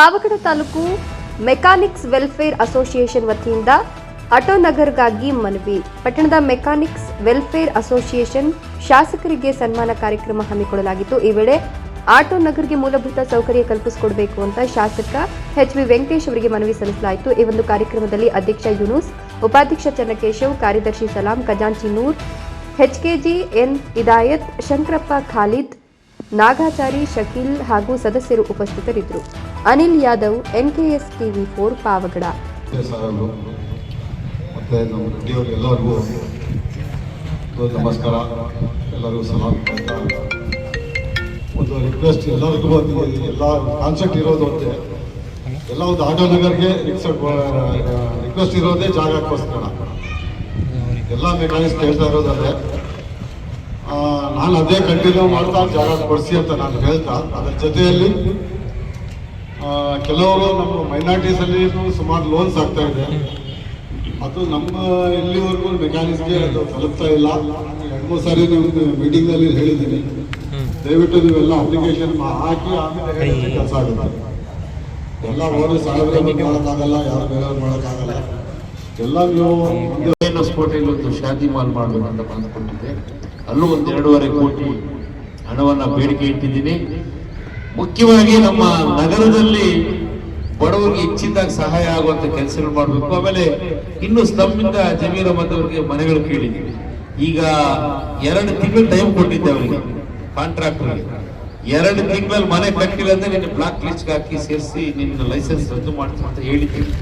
Pavagada taluk mechanics welfare association ವತಿಯಿಂದ auto ನಗರ್ಗಾಗಿ ಮನವಿ. ಪಟ್ಟಣದ ಮೆಕ್ಯಾನಿಕ್ಸ್ ವೆಲ್ಫೇರ್ ಅಸೋಸಿಯೇಷನ್ ಶಾಸಕರಿಗೆ ಸನ್ಮಾನ ಕಾರ್ಯಕ್ರಮ ಹಮ್ಮಿಕೊಳ್ಳಲಾಗಿತ್ತು. ಈ ವೇಳೆ ಆಟೋ ನಗರ್ಗೆ ಮೂಲಭೂತ ಸೌಕರ್ಯ ಕಲ್ಪಿಸಿಕೊಡಬೇಕು ಅಂತ ಶಾಸಕ ಎಚ್ ವಿ ವೆಂಕಟೇಶ್ ಅವರಿಗೆ ಮನವಿ ಸಲ್ಲಿಸಲಾಯಿತು. ಈ ಒಂದು ಕಾರ್ಯಕ್ರಮದಲ್ಲಿ ಅಧ್ಯಕ್ಷ ಯುನೂಸ್, ಉಪಾಧ್ಯಕ್ಷ ಚನ್ನಕೇಶವ್, ಕಾರ್ಯದರ್ಶಿ ಸಲಾಂ ಖಜಾಂಚಿ ನೂರ್ ಎಚ್ಕೆಜಿ ಎನ್ ಇದಾಯತ್ ಶಂಕರಪ್ಪ ಖಾಲಿದ್ ನಾಗಾಚಾರಿ ಶಕೀಲ್ ಹಾಗೂ ಸದಸ್ಯರು ಉಪಸ್ಥಿತರಿದ್ದರು. Anil Yadav NKS TV four Pavagada. ನಮಸ್ಕಾರ. ಎಲ್ಲರಿಗೂ ಸಲಾಮ್ ಒಂದು ರಿಕ್ವೆಸ್ಟ್ ಎಲ್ಲರಿಗೂ ಒಂದು ಎಲ್ಲ ಕಾನ್ಸೆಪ್ಟ್ ಇರೋದು ಒಂದೇ. ಎಲ್ಲ ಒಂದು ಆಟೋ ನಗರ್ಗೆ ರಿಕ್ವೆಸ್ಟ್ ಇರೋದೇ ಜಾಗಕ್ಕೋಸ್ಕರ. ಎಲ್ಲ ಮೆಕಾನಿಕ್ಸ್ ಕೇಳ್ತಾ ಇರೋದಲ್ಲೇ ಆ, ನಾನು ಅದೇ ಕಂಟಿನ್ಯೂ ಮಾಡ್ತಾ ಜಾಗ ಕೊಡಿಸಿ ಅಂತ ನಾನು ಹೇಳ್ತಾ, ಅದರ ಜೊತೆಯಲ್ಲಿ ಕೆಲವರು ನಮ್ಮ ಮೈನಾರಿಟೀಸಲ್ಲಿ ಸುಮಾರು ಲೋನ್ಸ್ ಆಗ್ತಾ ಇದೆ. ಅದು ನಮ್ಮ ಇಲ್ಲಿವರೆಗೂ ಮೆಕ್ಯಾನಿಕ್ಸ್ಗೆ ಅದು ತಲುಪ್ತಾ ಇಲ್ಲ. ಎರಡು ಮೂರು ಸಾರಿ ನಿಮ್ಗೆ ಮೀಟಿಂಗ್ನಲ್ಲಿ ಹೇಳಿದ್ದೀನಿ. ದಯವಿಟ್ಟು ನೀವೆಲ್ಲ ಅಪ್ಲಿಕೇಶನ್ ಹಾಕಿ ಆಮೇಲೆ ಕೆಲಸ ಆಗುತ್ತೆ. ಎಲ್ಲ ಅವರು ಸಾಹೇಬ್ರೆ ಮಾಡೋಕ್ಕಾಗಲ್ಲ, ಯಾರು ಬೇರೆಯವ್ರು ಮಾಡೋಕ್ಕಾಗಲ್ಲ. ಎಲ್ಲ ನೀವು ಸ್ಪೋಟಲ್ಲಿ ಒಂದು ಶಾದಿ ಮಾಲ್ ಮಾಡಬೇಕಂತ ಬಂದ್ಕೊಂಡಿದ್ದೆ. ಅಲ್ಲೂ ಒಂದು ಎರಡೂವರೆ ಕೋಟಿ ಹಣವನ್ನು ಬೇಡಿಕೆ ಇಟ್ಟಿದ್ದೀನಿ. ಮುಖ್ಯವಾಗಿ ನಮ್ಮ ನಗರದಲ್ಲಿ ಬಡವರಿಗೆ ಹೆಚ್ಚಿನದಾಗಿ ಸಹಾಯ ಆಗುವಂತ ಕೆಲಸಗಳು ಮಾಡಬೇಕು. ಆಮೇಲೆ ಇನ್ನು ಸ್ತಂಭಿಂದ ಜಮೀರ ಬಂದವರಿಗೆ ಮನೆಗಳು ಕೇಳಿದ್ದೀವಿ ಈಗ ಎರಡು ತಿಂಗಳು ಟೈಮ್ ಕೊಟ್ಟಿದ್ದೆ ಅವರಿಗೆ ಕಾಂಟ್ರಾಕ್ಟರ್ಗೆ ಎರಡು ತಿಂಗಳಲ್ಲಿ ಮನೆ ಕಟ್ಟಿಲ್ಲ ಅಂದ್ರೆ ನಿನ್ನ ಬ್ಲಾಕ್ ಲಿಸ್ಟ್ ಹಾಕಿ ಸೇರಿಸಿ ನಿನ್ನ ಲೈಸೆನ್ಸ್ ರದ್ದು ಮಾಡ್ತೀನಿ ಅಂತ ಹೇಳಿದ್ದೀನಿ.